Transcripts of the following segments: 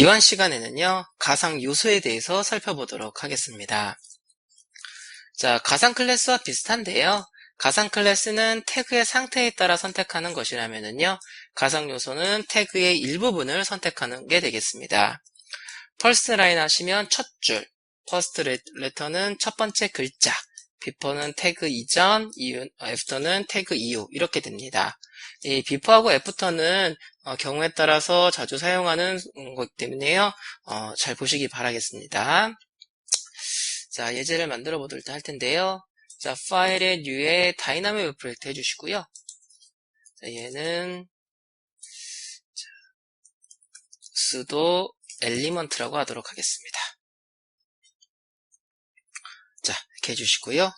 이번 시간에는요, 가상 요소에 대해서 살펴보도록 하겠습니다. 자, 가상 클래스와 비슷한데요. 가상 클래스는 태그의 상태에 따라 선택하는 것이라면요, 가상 요소는 태그의 일부분을 선택하는 게 되겠습니다. 퍼스트 라인 하시면 첫 줄, 퍼스트 레터는 첫 번째 글자, 비포는 태그 이전, 애프터는 태그 이후 이렇게 됩니다. 이 비포하고 애프터는 어, 경우에 따라서 자주 사용하는 거기 때문에요. 어, 잘 보시기 바라겠습니다. 자, 예제를 만들어 보도록 할 텐데요. 자, 파일의 뉴에 다이나믹 웹 프로젝트 해주시고요. 자, 얘는 자, sudo 엘리먼트라고 하도록 하겠습니다. 자, 이렇게 해주시고요.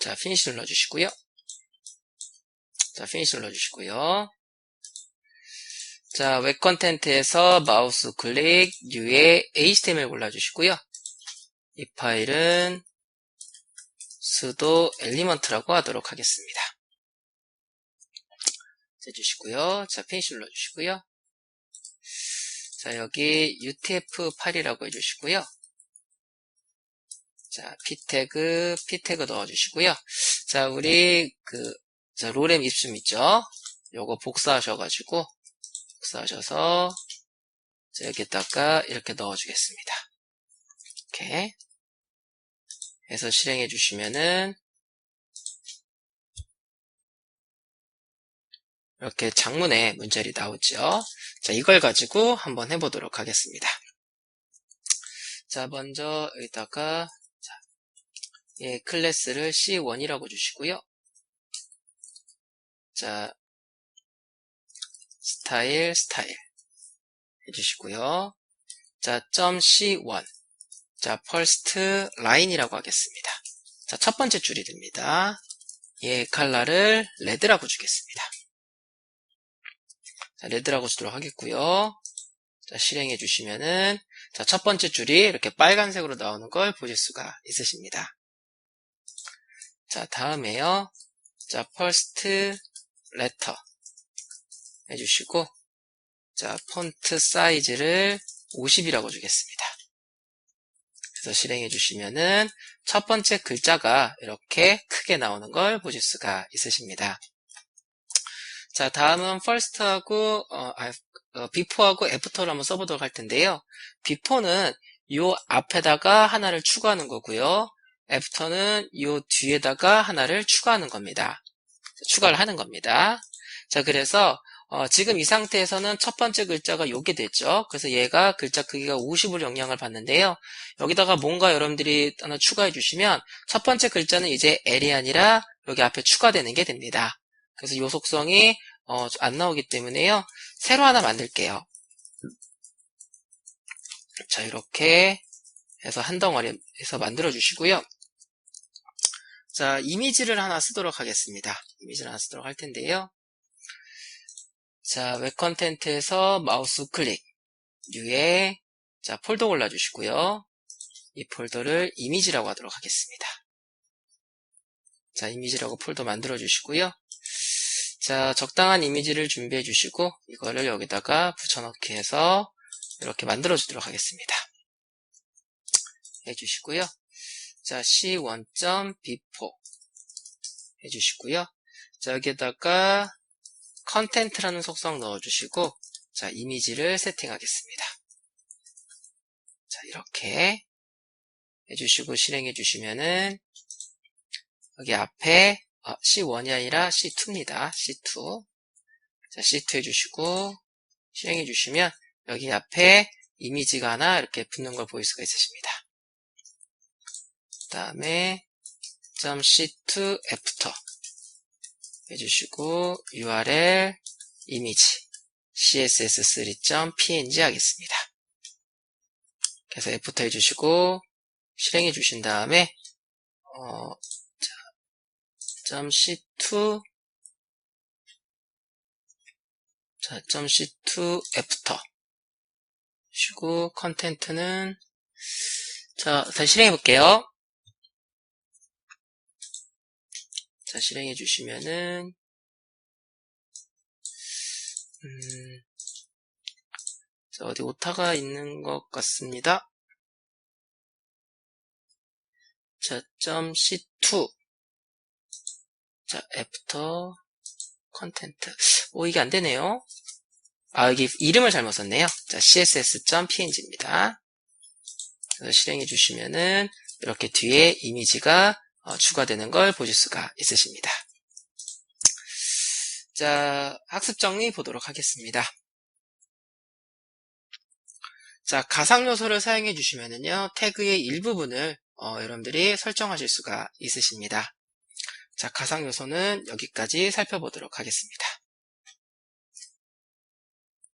자, 피니시 눌러주시고요. 자, 피니시 눌러주시고요. 자, 웹 컨텐트에서 마우스 클릭, U에 HTML 골라주시고요. 이 파일은 sudo element라고 하도록 하겠습니다. 해주시고요. 자, 피니시 눌러주시고요. 자, 여기 utf8이라고 해주시고요. 자, p태그, p태그 넣어주시고요. 자, 우리 그, 자, 로렘 입숨 있죠? 요거 복사하셔가지고, 복사하셔서, 자, 여기다가 이렇게 넣어주겠습니다. 이렇게. 해서 실행해 주시면은, 이렇게 장문에 문자리 나오죠. 자, 이걸 가지고 한번 해보도록 하겠습니다. 자, 먼저 여기다가 예, 클래스를 C1이라고 주시고요. 자, 스타일, 스타일 해주시고요. 자, .c1 자, first line이라고 하겠습니다. 자, 첫 번째 줄이 됩니다. 예, 칼라를 레드라고 주겠습니다. 자, 레드라고 주도록 하겠고요. 자, 실행해 주시면은 자, 첫 번째 줄이 이렇게 빨간색으로 나오는 걸 보실 수가 있으십니다. 자, 다음에요. 자, first letter 해주시고, 자, 폰트 사이즈를 50이라고 주겠습니다. 그래서 실행해 주시면은 첫 번째 글자가 이렇게 크게 나오는 걸 보실 수가 있으십니다. 자, 다음은 first하고, 어, 어, before하고 after를 한번 써보도록 할 텐데요. before는 요 앞에다가 하나를 추가하는 거고요. 애프터는 이 뒤에다가 하나를 추가하는 겁니다. 추가를 하는 겁니다. 자, 그래서 어, 지금 이 상태에서는 첫 번째 글자가 요게 됐죠. 그래서 얘가 글자 크기가 50을 영향을 받는데요. 여기다가 뭔가 여러분들이 하나 추가해 주시면 첫 번째 글자는 이제 L이 아니라 여기 앞에 추가되는 게 됩니다. 그래서 요 속성이 어, 안 나오기 때문에요. 새로 하나 만들게요. 자, 이렇게 해서 한 덩어리에서 만들어 주시고요. 자, 이미지를 하나 쓰도록 하겠습니다. 이미지를 하나 쓰도록 할 텐데요. 자, 웹 컨텐트에서 마우스 클릭, 뉴에 자, 폴더 골라주시고요. 이 폴더를 이미지라고 하도록 하겠습니다. 자, 이미지라고 폴더 만들어 주시고요. 자, 적당한 이미지를 준비해 주시고 이거를 여기다가 붙여넣기 해서 이렇게 만들어 주도록 하겠습니다. 해 주시고요. 자, C1.B4 해 주시고요. 자, 여기에다가 컨텐트라는 속성 넣어주시고 자, 이미지를 세팅하겠습니다. 자, 이렇게 해주시고 실행해 주시면은 여기 앞에 아, C1이 아니라 C2입니다. C2 자, C2 해주시고 실행해 주시면 여기 앞에 이미지가 하나 이렇게 붙는 걸 보일 수가 있으십니다. 다음에 .c2 after 해주시고 url 이미지 css3.png 하겠습니다. 그래서 after 해주시고 실행해 주신 다음에 어, 자, .c2 자, .c2 after 시고 컨텐트는 자, 다시 실행해 볼게요. 자, 실행해 주시면은, 음, 자, 어디 오타가 있는 것 같습니다. 자, 점 C2. 자, 애프터 컨텐트. 오, 이게 안 되네요. 아, 여기 이름을 잘못 썼네요. 자, css.png입니다. 실행해 주시면은 이렇게 뒤에 이미지가 어, 추가되는 걸 보실 수가 있으십니다. 자, 학습 정리 보도록 하겠습니다. 자, 가상 요소를 사용해 주시면은요, 태그의 일부분을 어, 여러분들이 설정하실 수가 있으십니다. 자, 가상 요소는 여기까지 살펴보도록 하겠습니다.